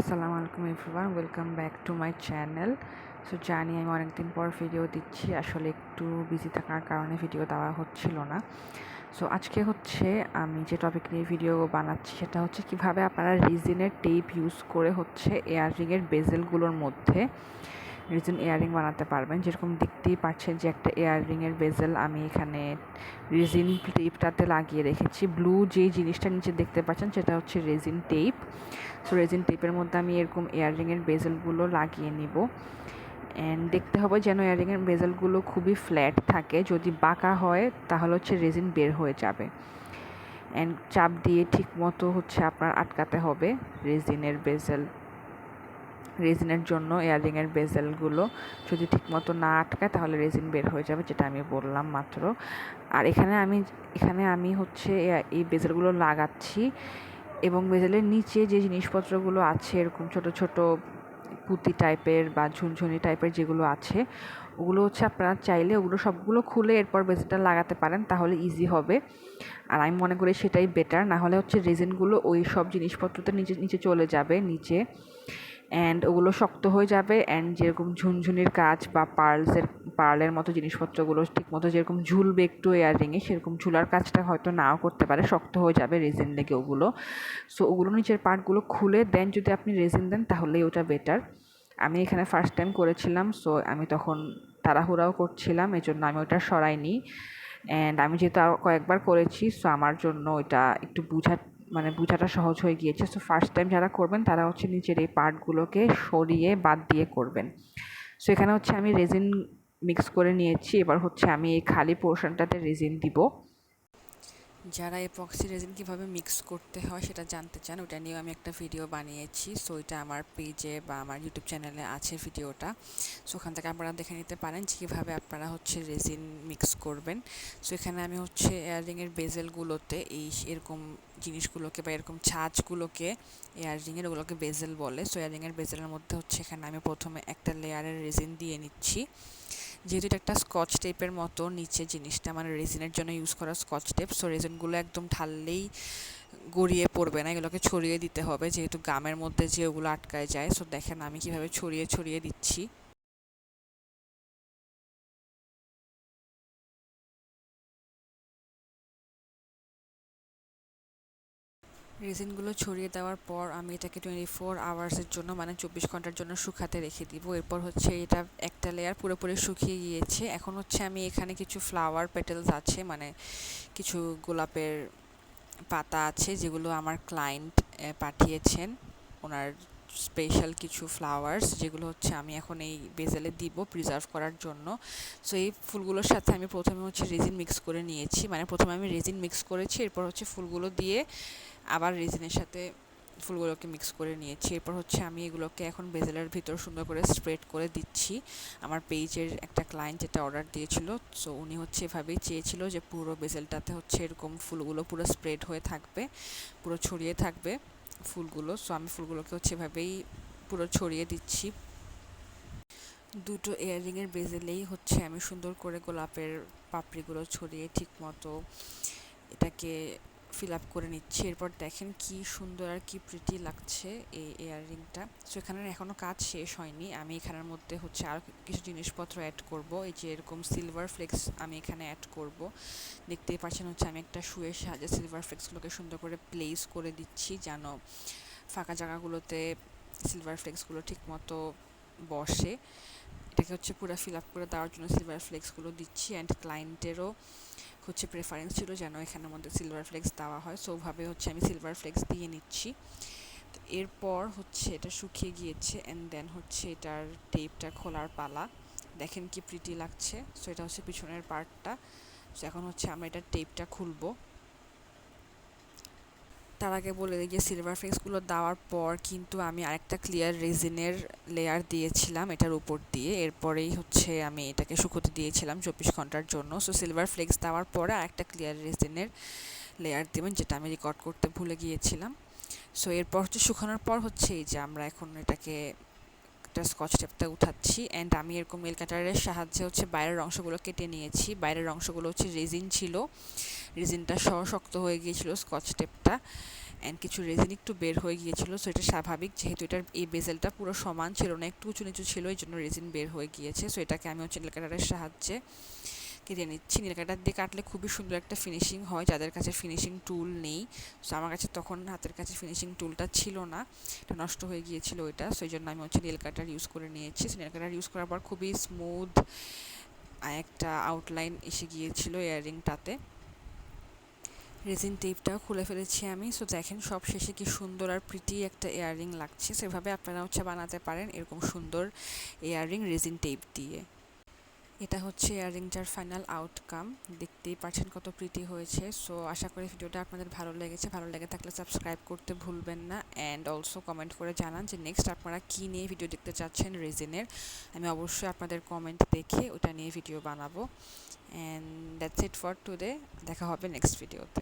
আসসালামু আলাইকুম everyone welcome back to my channel so জানি আমি অনেকদিন পর ভিডিও দিচ্ছি, আসলে একটু বিজি থাকার কারণে ভিডিও দেওয়া হচ্ছিল না। সো আজকে হচ্ছে আমি যে টপিক নিয়ে ভিডিও বানাচ্ছি, সেটা হচ্ছে কীভাবে আপনারা রিজিনের টেপ ইউজ করে হচ্ছে ইয়াররিংয়ের বেজেলগুলোর মধ্যে রিজন ইয়াররিং বানাতে পারবেন। যেরকম দেখতেই পাচ্ছেন যে একটা ইয়াররিংয়ের বেজেল আমি এখানে রেজিন টেপটাতে লাগিয়ে রেখেছি। ব্লু যে জিনিসটা নিচে দেখতে পাচ্ছেন সেটা হচ্ছে রেজিন টেপ সো রেজিন টেপের মধ্যে আমি এরকম ইয়াররিংয়ের বেজেলগুলো লাগিয়ে নিব। অ্যান্ড দেখতে হবে যেন ইয়াররিংয়ের বেজেলগুলো খুবই ফ্ল্যাট থাকে। যদি বাঁকা হয়, তাহলে হচ্ছে রেজিন বের হয়ে যাবে। অ্যান্ড চাপ দিয়ে ঠিক মতো হচ্ছে আপনার আটকাতে হবে রেজিনের বেজেল রেজিনের জন্য ইয়াররিংয়ের বেজেলগুলো যদি ঠিকমতো না আটকায় তাহলে রেজিন বের হয়ে যাবে, যেটা আমি বললাম মাত্র। আর এখানে আমি এখানে আমি হচ্ছে এই বেজেলগুলো লাগাচ্ছি এবং বেজেলের নিচে যে জিনিসপত্রগুলো আছে, এরকম ছোট ছোট পুঁতি টাইপের বা ঝুনঝুনি টাইপের যেগুলো আছে, ওগুলো হচ্ছে আপনারা চাইলে ওগুলো সবগুলো খুলে এরপর বেজেলটা লাগাতে পারেন, তাহলে ইজি হবে। আর আমি মনে করি সেটাই বেটার না হলে হচ্ছে রেজিনগুলো ওই সব জিনিসপত্রতে নিচে নিচে চলে যাবে, নিচে। অ্যান্ড ওগুলো শক্ত হয়ে যাবে অ্যান্ড যেরকম ঝুনঝুনির কাজ বা পার্লসের পার্লের মতো জিনিসপত্রগুলো ঠিক মতো যেরকম ঝুলবে একটু এয়াররিংয়ে সেরকম ঝুলার কাজটা হয়তো নাও করতে পারে, শক্ত হয়ে যাবে রেজিন লেগে ওগুলো। সো ওগুলো নিচের পার্টগুলো খুলে দেন যদি আপনি রেজিন দেন তাহলেই ওটা বেটার আমি এখানে ফার্স্ট টাইম করেছিলাম সো আমি তখন তাড়াহুড়াও করছিলাম এই জন্য আমি ওটা সরাইনি। অ্যান্ড আমি যেহেতু কয়েকবার করেছি সো আমার জন্য ওইটা একটু বুঝা মানে বোঝাটা সহজ হয়ে গিয়েছে। সো ফার্স্ট টাইম যারা করবেন, তারা হচ্ছে নিচের এই পার্টগুলোকে সরিয়ে বাদ দিয়ে করবেন। সো এখানে হচ্ছে আমি রেজিন মিক্স করে নিয়েছি। এবার হচ্ছে আমি এই খালি পোর্শনটাতে রেজিন দিব। যারা এপক্সি রেজিন কীভাবে মিক্স করতে হয় সেটা জানতে চান, ওটা নিয়েও আমি একটা ভিডিও বানিয়েছি। সো এটা আমার পেজে বা আমার ইউটিউব চ্যানেলে আছে ভিডিওটা সো ওখান থেকে আপনারা দেখে নিতে পারেন যে কীভাবে আপনারা হচ্ছে রেজিন মিক্স করবেন। সো এখানে আমি হচ্ছে এয়ারিংয়ের বেজেলগুলোতে এই এরকম জিনিসগুলোকে বা এরকম ছাঁচগুলোকে ইয়াররিংয়ের, ওগুলোকে বেজেল বলে। সো ইয়াররিংয়ের বেজেলের মধ্যে হচ্ছে এখানে আমি প্রথমে একটা লেয়ারের রেজিন দিয়ে নিচ্ছি। যেহেতু এটা একটা স্কচ টেপের মতো, নিচে জিনিসটা মানে রেজিনের জন্য ইউজ করা স্কচ টেপ সো রেজিনগুলো একদম ঢাললেই গড়িয়ে পড়বে না, এগুলোকে ছড়িয়ে দিতে হবে। যেহেতু গামের মধ্যে যে ওগুলো আটকায় যায় সো দেখেন আমি কীভাবে ছড়িয়ে ছড়িয়ে দিচ্ছি। রেজিনগুলো ছড়িয়ে দেওয়ার পর আমি এটাকে টোয়েন্টি ফোর আওয়ার্সের জন্য মানে চব্বিশ ঘণ্টার জন্য শুকাতে রেখে দিব। এরপর হচ্ছে এটা একটা লেয়ার পুরোপুরি শুকিয়ে গিয়েছে। এখন হচ্ছে আমি এখানে কিছু ফ্লাওয়ার পেটেলস আছে মানে কিছু গোলাপের পাতা আছে, যেগুলো আমার ক্লায়েন্ট পাঠিয়েছেন। ওনার স্পেশাল কিছু ফ্লাওয়ার্স যেগুলো হচ্ছে আমি এখন এই বেজেলে দিব প্রিজার্ভ করার জন্য। সো এই ফুলগুলোর সাথে আমি প্রথমে হচ্ছে রেজিন মিক্স করে নিয়েছি। মানে প্রথমে আমি রেজিন মিক্স করেছি, এরপর হচ্ছে ফুলগুলো দিয়ে আবার রেজিনের সাথে ফুলগুলোকে মিক্স করে নিয়েছি। এরপর হচ্ছে আমি এগুলোকে এখন বেজেলের ভিতর সুন্দর করে স্প্রেড করে দিচ্ছি। আমার পেজের একটা ক্লায়েন্ট যেটা অর্ডার দিয়েছিল। সো উনি হচ্ছে এভাবেই চেয়েছিল যে পুরো বেজেলটাতে হচ্ছে এরকম ফুলগুলো পুরো স্প্রেড হয়ে থাকবে, পুরো ছড়িয়ে থাকবে। ফুলগুলো, সো আমি ফুলগুলোকে হচ্ছে এভাবেই পুরো ছড়িয়ে দিচ্ছি। দুটো ইয়াররিংয়ের বেজেলেই হচ্ছে আমি সুন্দর করে গোলাপের পাপড়িগুলো ছড়িয়ে ঠিক মতো এটাকে ফিল আপ করে নিচ্ছি। এরপর দেখেন কি সুন্দর আর কি প্রিটি লাগছে এই ইয়াররিংটা সো এখানে এখনও কাজ শেষ হয়নি। আমি এখানের মধ্যে হচ্ছে আর কিছু জিনিসপত্র অ্যাড করব। এই যে এরকম সিলভার ফ্লেক্স আমি এখানে অ্যাড করব। দেখতেই পাচ্ছেন হচ্ছে আমি একটা শুয়ের সাহায্যে সিলভার ফ্লেক্সগুলোকে সুন্দর করে প্লেস করে দিচ্ছি যেন ফাঁকা জায়গাগুলোতে সিলভার ফ্লেক্সগুলো ঠিক মতো বসে। এটাকে হচ্ছে পুরো ফিল আপ করে দেওয়ার জন্য সিলভার ফ্লেক্সগুলো দিচ্ছি অ্যান্ড ক্লায়েন্টেরও হচ্ছে প্রেফারেন্স ছিল যেন এখানের মধ্যে সিলভার ফ্লেক্স দেওয়া হয়। সো ওভাবে হচ্ছে আমি সিলভার ফ্লেক্স দিয়ে নিচ্ছি। তো এরপর হচ্ছে এটা শুকিয়ে গিয়েছে অ্যান্ড দেন হচ্ছে এটার টেপটা খোলার পালা। দেখেন কি প্রিটি লাগছে। সো এটা হচ্ছে পিছনের পার্টটা এখন হচ্ছে আমরা এটার টেপটা খুলবো। তার আগে বলে দিই যে সিলভার ফ্লেক্সগুলো দেওয়ার পর কিন্তু আমি আরেকটা ক্লিয়ার রেজিনের লেয়ার দিয়েছিলাম এটার উপর দিয়ে। এরপরেই হচ্ছে আমি এটাকে শুকোতে দিয়েছিলাম চব্বিশ ঘণ্টার জন্য। সো সিলভার ফ্লেক্স দেওয়ার পরে আরেকটা ক্লিয়ার রেজিনের লেয়ার দেবেন যেটা আমি রেকর্ড করতে ভুলে গিয়েছিলাম। সো এরপর হচ্ছে শুকানোর পর হচ্ছে এই যে আমরা এখন এটাকে একটা স্কচ টেপটা উঠাচ্ছি। অ্যান্ড আমি এরকম মেল কাটারের সাহায্যে হচ্ছে বাইরের অংশগুলো কেটে নিয়েছি। বাইরের অংশগুলো হচ্ছে রেজিন ছিল। রেজিনটা সহ শক্ত হয়ে গিয়েছিল স্কচ টেপটা অ্যান্ড কিছু রেজিন একটু বের হয়ে গিয়েছিল সো এটা স্বাভাবিক যেহেতু এটার এই বেজেলটা পুরো সমান ছিল না, একটু উঁচু নিচু ছিল এই জন্য রেজিন বের হয়ে গিয়েছে সো এটাকে আমি হচ্ছে নীল কাটারের সাহায্যে কেটে নিচ্ছি। নীল কাটার দিয়ে কাটলে খুবই সুন্দর একটা ফিনিশিং হয়, যাদের কাছে ফিনিশিং টুল নেই সো আমার কাছে তখন হাতের কাছে ফিনিশিং টুলটা ছিল না, এটা নষ্ট হয়ে গিয়েছিল ওইটা সেই জন্য আমি হচ্ছে নীল কাটার ইউজ করে নিয়েছি। নীল কাটার ইউজ করার পর খুবই স্মুথ একটা আউটলাইন এসে গিয়েছিল ইয়াররিংটাতে রেজিন টেপটাও খুলে ফেলেছি আমি। সো দেখেন সব শেষে কি সুন্দর আর প্রিটি একটা ইয়াররিং লাগছে। সেভাবে আপনারা হচ্ছে বানাতে পারেন এরকম সুন্দর ইয়াররিং রেজিন টেপ দিয়ে। এটা হচ্ছে ইয়াররিংটার ফাইনাল আউটকাম দেখতেই পাচ্ছেন কত প্রিটি হয়েছে। সো আশা করি ভিডিওটা আপনাদের ভালো লেগেছে। ভালো লেগে থাকলে সাবস্ক্রাইব করতে ভুলবেন না। অ্যান্ড অলসো কমেন্ট করে জানান যে নেক্সট আপনারা কী নিয়ে ভিডিও দেখতে চাচ্ছেন রেজিনের আমি অবশ্যই আপনাদের কমেন্ট দেখে ওটা নিয়ে ভিডিও বানাবো। And that's it for today দেখা হবে নেক্সট ভিডিওতে